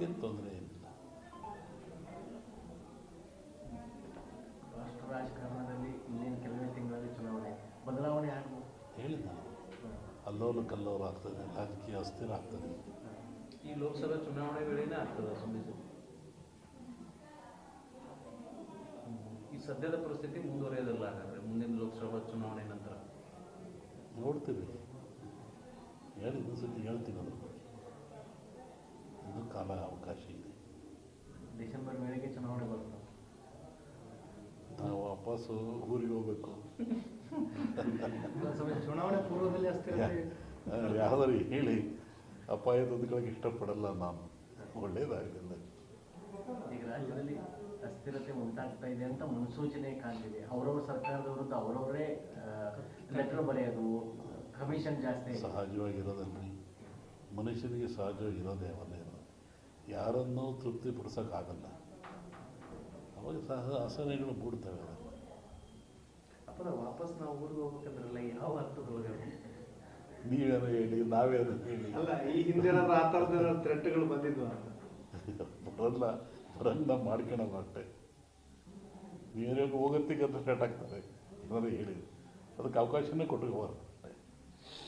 ಅದಕ್ಕೇನು ತೊಂದರೆ ಇಲ್ಲ. ರಾಷ್ಟ್ರ ರಾಜಕಾರಣದಲ್ಲಿ ಇನ್ನೇನು ಕೆಲವೇ ತಿಂಗಳಲ್ಲಿ ಚುನಾವಣೆ ಬದಲಾವಣೆ ಹೇಳಿದ ಅಲ್ಲೋಲು ಕಲ್ಲೋಲು ಆಗ್ತದೆ ರಾಜಕೀಯ ಅಸ್ಥಿರ ಆಗ್ತದೆ. ಈ ಲೋಕಸಭಾ ಚುನಾವಣೆ ವೇಳೆನೇ ಆಗ್ತದೆ ಸುಮ್ಮನೆ ಈ ಸದ್ಯದ ಪರಿಸ್ಥಿತಿ ಮುಂದುವರಿಯೋದಿಲ್ಲ ಹಾಗಾದ್ರೆ ಮುಂದಿನ ಲೋಕಸಭಾ ಚುನಾವಣೆ ನಂತರ. ನೋಡ್ತೀವಿ. ಹೇಳಿ ಇನ್ನೊಂದು ಸತಿ ಹೇಳ್ತೀನಿ ಅದ್ರ ಕಾಲ ಅವಕಾಶ ಇದೆ. ಡಿಸೆಂಬರ್ ವೇಳೆಗೆ ಚುನಾವಣೆ ಬರುತ್ತೆ? ನಾವು ವಾಪಸ್ಸು ಊರಿಗೆ ಹೋಗ್ಬೇಕು. ಚುನಾವಣೆ ಪೂರ್ವದಲ್ಲಿ ಯಾವ್ದಾರು ಹೇಳಿ. ಅಪಾಯ ತಂದುಕೊಳ್ಳೋಕೆ ಇಷ್ಟಪಡಲ್ಲ ನಾನು. ಒಳ್ಳೇದಾಗಲಿಲ್ಲ. ಈಗ ರಾಜ್ಯದಲ್ಲಿ ಅಸ್ಥಿರತೆ ಉಂಟಾಗ್ತಾ ಇದೆ ಅಂತ ಮುನ್ಸೂಚನೆ ಕಾಣ್ತಿದೆ. ಅವರವ್ರ ಸರ್ಕಾರದ ವಿರುದ್ಧ ಅವರವರೇ ಲೆಟರ್ ಬರೆಯೋದು ಕಮಿಷನ್ ಜಾಸ್ತಿ ಸಹಜವಾಗಿರೋದಲ್ರಿ. ಮನುಷ್ಯನಿಗೆ ಸಹಜವಾಗಿರೋದೇ ಅವನ್ನೇ ಯಾರನ್ನೂ ತೃಪ್ತಿಪಡಿಸೋಕ್ಕಾಗಲ್ಲ ಅವಾಗ ಸಹ ಅಸಹನೆಗಳು ಮೂಡ್ತವೆ. ಅದನ್ನು ವಾಪಸ್ ನಾವು ಊರಿಗೆ ಹೋಗ್ಬೇಕಂದ್ರಲ್ಲ ಯಾವ ಅರ್ಥದೊಳಗೆ ನೀವೇನೋ ಹೇಳಿ ನಾವೇನೋ ಹೇಳಿ. ಅಲ್ಲ ಈ ಹಿಂದಿನ ಆ ಥರದ ಥ್ರೆಟ್ಗಳು ಬಂದಿದ್ವು? ಬರಲ್ಲ ಬರಲ್ಲ ಮಾಡ್ಕೊಳಲ್ಲ ಅಷ್ಟೇ ನೀವೇ ಹೋಗತ್ತಿಗೆ ಅಂತ ಸ್ಟಾರ್ಟ್ ಆಗ್ತದೆ. ಏನಾದ್ರು ಹೇಳಿ. ಅದಕ್ಕೆ ಅವಕಾಶನೇ ಕೊಟ್ಟು ಹೋಗ್ತಾರೆ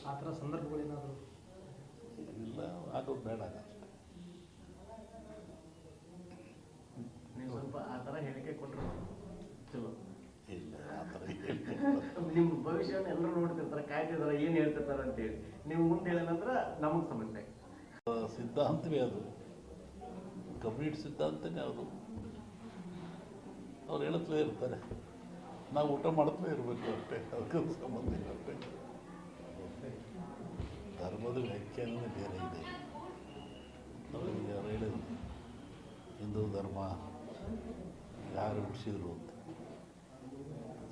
ಆ ಥರ ಸಂದರ್ಭಗಳೇನಾದರೂ? ಇಲ್ಲ ಆಗೋದು ಬೇಡ ಅಷ್ಟೇ ನೀವು ಸ್ವಲ್ಪ ಆ ಥರ ಹೇಳಿಕೆ ಕೊಟ್ಟರು ಚಲೋ ಇಲ್ಲ ಆ ಥರ ಹೇಳಿ ನಿಮ್ಮ ಭವಿಷ್ಯನ ಎಲ್ಲರೂ ನೋಡ್ತಿರ್ತಾರೆ, ಕಾಯ್ತಿರ್ತಾರೆ, ಏನು ಹೇಳ್ತಿರ್ತಾರೆ ಅಂತೇಳಿ. ನೀವು ಮುಂದೆ ಹೇಳಂದ್ರ ನಮಗ್ ಸಮಸ್ಯೆ ಸಿದ್ಧಾಂತವೇ ಅದು. ಕಂಪ್ಲೀಟ್ ಸಿದ್ಧಾಂತನೇ ಅದು. ಅವ್ರು ಹೇಳುತ್ತಲೇ ಇರ್ತಾರೆ. ನಾವು ಊಟ ಮಾಡುತ್ತಲೇ ಇರಬೇಕು ಅಷ್ಟೇ. ಅದಕ್ಕೆ ಸಂಬಂಧ ಇಲ್ಲ ಅಷ್ಟೇ. ಧರ್ಮದ ವ್ಯಾಖ್ಯಾನವೇ ಬೇರೆ ಇದೆ. ಅವ್ರಿಗೆ ಅವ್ರು ಹೇಳಿದ್ರು? ಹಿಂದೂ ಧರ್ಮ ಯಾರು ಹುಟ್ಟಿಸಿದ್ರು ಅಂತ.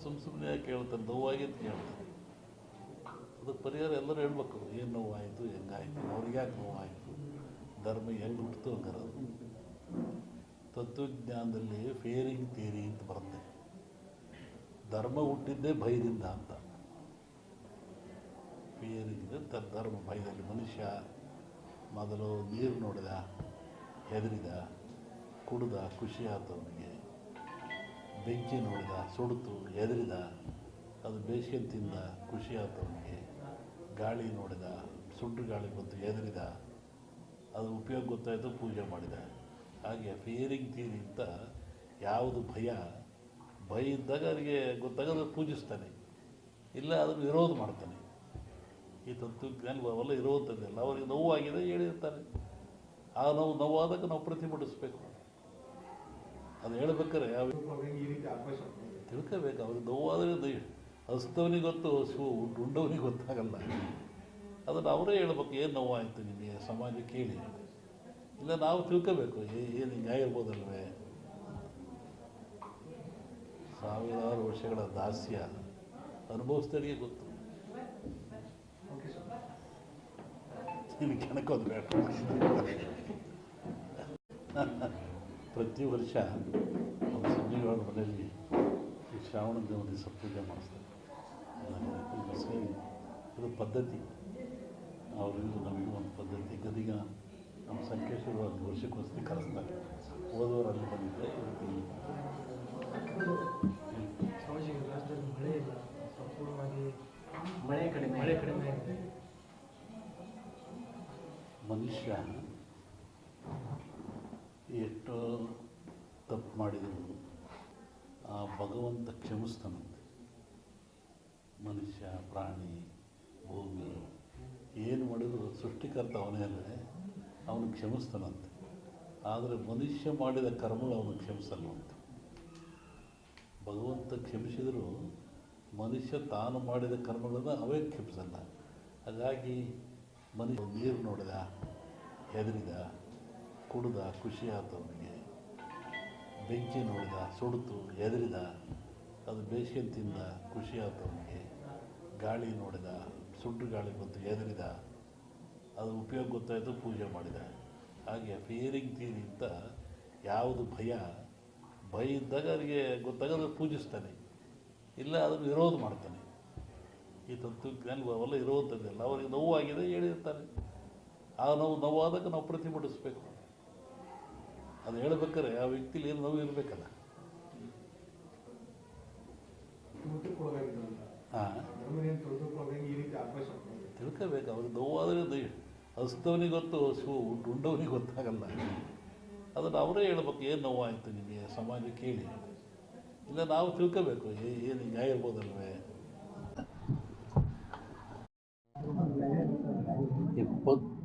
ಸುಮ್ಮ ಸುಮ್ಮನೆ ಯಾಕೆ ಹೇಳ್ತಾರೆ ನೋವಾಗಿ ಅಂತ ಅದಕ್ಕೆ ಪರಿಹಾರ ಎಲ್ಲರೂ ಹೇಳ್ಬೇಕು. ಏನು ನೋವಾಯಿತು, ಹೆಂಗಾಯಿತು, ಅವ್ರಿಗೆ ಯಾಕೆ ನೋವಾಯಿತು? ಧರ್ಮ ಹೆಂಗೆ ಹುಟ್ಟಿತು ಹಂಗಾರದು ತತ್ವಜ್ಞಾನದಲ್ಲಿ ಫೇರಿಂಗ್ ಥಿಯರಿ ಅಂತ ಬರುತ್ತೆ. ಧರ್ಮ ಹುಟ್ಟಿದ್ದೇ ಭಯದಿಂದ ಅಂತ. ಫೇರಿಂಗ್ ತ, ಧರ್ಮ ಭಯದಲ್ಲಿ ಮನುಷ್ಯ ಮೊದಲು ನೀರು ನೋಡಿದ, ಹೆದರಿದ, ಕುಡ್ದ, ಖುಷಿ ಆಯ್ತು ಅವನಿಗೆ ಬೆಂಕಿ ನೋಡಿದ ಸುಡ್ತು ಹೆದರಿದ, ಅದು ಬೇಸಿಗೆ ತಿಂದ ಖುಷಿ ಆಯ್ತು ಅವನಿಗೆ ಗಾಳಿ ನೋಡಿದ ಸುಟ್ಟು ಗಾಳಿ ಬಂತು, ಹೆದರಿದ, ಅದು ಉಪಯೋಗ ಗೊತ್ತಾಯಿತು, ಪೂಜೆ ಮಾಡಿದ. ಹಾಗೆ ಫಿಯರಿಂಗ್ ತೀರಿ ಅಂತ ಯಾವುದು ಭಯ ಭಯ ಇದ್ದಾಗ ಅವರಿಗೆ ಗೊತ್ತಾಗೋದು ಪೂಜಿಸ್ತಾನೆ. ಇಲ್ಲ ಅದನ್ನು ವಿರೋಧ ಮಾಡ್ತಾನೆ. ಈ ತತ್ವಜ್ಞಾನ ಅವೆಲ್ಲ ಇರುವಂಥದ್ದೆಲ್ಲ, ಅವರಿಗೆ ನೋವಾಗಿದೆ ಹೇಳಿರ್ತಾರೆ. ಆ ನೋವು ನೋವಾದಾಗ ನಾವು ಪ್ರತಿಭಟಿಸ್ಬೇಕು. ಅದು ಹೇಳ್ಬೇಕಾರೆ ಯಾವ ತಿಳ್ಕೋಬೇಕು, ಅವ್ರಿಗೆ ನೋವಾದರೆ ಹಸ್ತವನಿಗೆ ಗೊತ್ತು ಸು ಉಂಡವನಿಗೆ ಗೊತ್ತಾಗಲ್ಲ. ಅದನ್ನು ಅವರೇ ಹೇಳ್ಬೇಕು, ಏನು ನೋವಾಯಿತು ನಿಮಗೆ ಸಮಾಜಕ್ಕೆ ಕೇಳಿ. ಇಲ್ಲ, ನಾವು ತಿಳ್ಕೋಬೇಕು ಏನು ಹಿಂಗೆ ಆಗಿರ್ಬೋದಲ್ವೇ? ಸಾವಿರಾರು ವರ್ಷಗಳ ದಾಸ್ಯ ಅನುಭವಿಸ್ತಾರಿಗೆ ಗೊತ್ತು. ನಿನಗೆ ಕೆಣಕೋದು ಬೇಡ. ಪ್ರತಿ ವರ್ಷ ಒಂದು ಸಂಜೆಗಳ ಮನೆಯಲ್ಲಿ ಈ ಶ್ರಾವಣ ದೇವ ದಿವಸ ಪೂಜೆ ಮಾಡಿಸ್ತಾರೆ. ಇದು ಸೇರಿ ಇದು ಪದ್ಧತಿ. ಅವರಿಂದ ನಮಗೂ ಒಂದು ಪದ್ಧತಿ. ಗದಿಗ ನಮ್ಮ ಸಂಕೇಶ್ವರ ಒಂದು ವರ್ಷಕ್ಕೋಸ್ಕರ ಕರೆಸ್ತಾರೆ. ಹೋದವರು ಅಲ್ಲಿ ಬಂದಿದ್ದೆ ಸ್ವಾಮೀಜಿ ರಾಜ್ಯದಲ್ಲಿ ಮಳೆ ಇಲ್ಲ. ಸಂಪೂರ್ಣವಾಗಿ ಮಳೆ ಕಡಿಮೆ ಮಳೆ ಕಡಿಮೆ ಆಗಿದೆ. ಮನುಷ್ಯ ಆ ಭಗವಂತ ಕ್ಷಮಿಸ್ತಾನಂತೆ. ಮನುಷ್ಯ, ಪ್ರಾಣಿ, ಭೂಮಿ, ಏನು ಮಾಡಿದ್ರು ಸೃಷ್ಟಿಕರ್ತ ಅವನೇ ಅಲ್ಲದೆ ಅವನು ಕ್ಷಮಿಸ್ತಾನಂತೆ. ಆದರೆ ಮನುಷ್ಯ ಮಾಡಿದ ಕರ್ಮಗಳು ಅವನು ಕ್ಷಮಿಸಲ್ವಂತೆ. ಭಗವಂತ ಕ್ಷಮಿಸಿದರೂ ಮನುಷ್ಯ ತಾನು ಮಾಡಿದ ಕರ್ಮಗಳನ್ನು ಅವೇ ಕ್ಷಮಿಸಲ್ಲ. ಹಾಗಾಗಿ ಮನುಷ್ಯ ನೀರು ನೋಡಿದ, ಹೆದರಿದ, ಕುಡಿದ, ಖುಷಿ ಆಯ್ತು ಅವನಿಗೆ ಬೆಂಕಿ ನೋಡಿದ, ಸುಡ್ತು, ಹೆದರಿದ, ಅದು ಬೇಸಿಗೆ ತಿಂದ ಖುಷಿ ಆಯ್ತು ಗಾಳಿ ನೋಡಿದ ಸುಟ್ಟು ಗಾಳಿ ಬಂತು, ಹೆದರಿದ, ಅದು ಉಪಯೋಗ ಗೊತ್ತಾಯಿತು, ಪೂಜೆ ಮಾಡಿದ. ಹಾಗೆ ಫಿಯರಿಂಗ್ ತೀರಿ ಅಂತ ಯಾವುದು ಭಯ? ಭಯ ಇದ್ದಾಗ ಅವರಿಗೆ ಗೊತ್ತಾಗದ ಪೂಜಿಸ್ತಾನೆ. ಇಲ್ಲ ಅದನ್ನು ವಿರೋಧ ಮಾಡ್ತಾನೆ. ಈ ತತ್ವಜ್ಞಾನ ಅವೆಲ್ಲ ಇರುವಂಥದ್ದೆಲ್ಲ ಅವರಿಗೆ ನೋವಾಗಿದೆ ಹೇಳಿರ್ತಾರೆ ಆ ನೋವು ನೋವಾದಾಗ ನಾವು ಪ್ರತಿಭಟಿಸ್ಬೇಕು. ಅದು ಹೇಳ್ಬೇಕಾದ್ರೆ ಆ ವ್ಯಕ್ತಿಲಿ ಏನು ನೋವು ಇರಬೇಕಲ್ಲ. ಹಾಂ. ತಿಳ್ಕೋಬೇಕು ಅವ್ರಿಗೆ ನೋವಾದರೆ ದೈ ಹಸ್ತವನಿಗೆ ಗೊತ್ತು ಹಸು ಉಂಡವನಿಗೆ ಗೊತ್ತಾಗಲ್ಲ. ಅದನ್ನು ಅವರೇ ಹೇಳ್ಬೇಕು ಏನು ನೋವಾಯಿತು ನಿಮಗೆ? ಸಮಾಜ ಕೇಳಿ. ಇಲ್ಲ ನಾವು ತಿಳ್ಕೋಬೇಕು ಏನು ಹಿಂಗೆ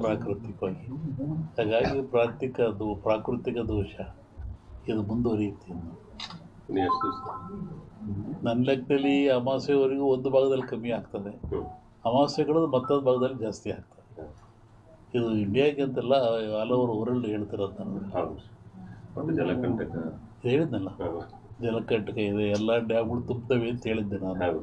ಪ್ರಾಕೃತಿಕವಾಗಿ ಹಾಗಾಗಿ ಪ್ರಾಕೃತಿಕ ಅದು ಪ್ರಾಕೃತಿಕ ದೋಷ. ಇದು ಮುಂದುವರಿಯುತ್ತೆ ನನ್ನ ಲೆಕ್ಕದಲ್ಲಿ ಅಮಾವಾಸ್ಯೆವರೆಗೂ ಒಂದು ಭಾಗದಲ್ಲಿ ಕಮ್ಮಿ ಆಗ್ತದೆ. ಅಮಾವಾಸ್ಯೆಗಳು ಮತ್ತೊಂದು ಭಾಗದಲ್ಲಿ ಜಾಸ್ತಿ ಆಗ್ತದೆ. ಇದು ಇಂಡಿಯಾಗೆ ಅಂತಲ್ಲ ಹಲವರು ವರ್ಲ್ಡ್ ಹೇಳ್ತಿರೋದು ನಾನು. ಹೇಳಿದ್ನಲ್ಲ. ಜಲಕಂಟಕ ಇದೆ ಎಲ್ಲ ಡ್ಯಾಮ್ಗಳು ತುಂಬ್ತವೆ ಅಂತ ಹೇಳಿದ್ದೆ ನಾನು.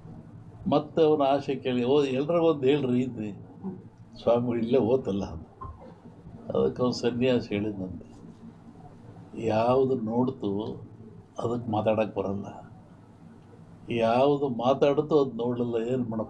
ಮತ್ತೆ ಅವನ ಆಸೆ ಕೇಳಿ, ಓ ಎಲ್ರಿಗೊಂದು ಹೇಳ್ರಿ, ಇದ್ರಿ. ಸ್ವಾಮಿಗಳು ಇಲ್ಲೇ ಓತಲ್ಲ ಅದಕ್ಕೆ ಅವನು ಸನ್ಯಾಸ ಹೇಳಿದಂತೆ ಯಾವುದು ನೋಡ್ತು ಅದಕ್ಕೆ ಮಾತಾಡೋಕ್ಕೆ ಬರಲ್ಲ. ಯಾವುದು ಮಾತಾಡುತ್ತೋ ಅದು ನೋಡಲ್ಲ ಏನು ಮಾಡಪ್ಪ?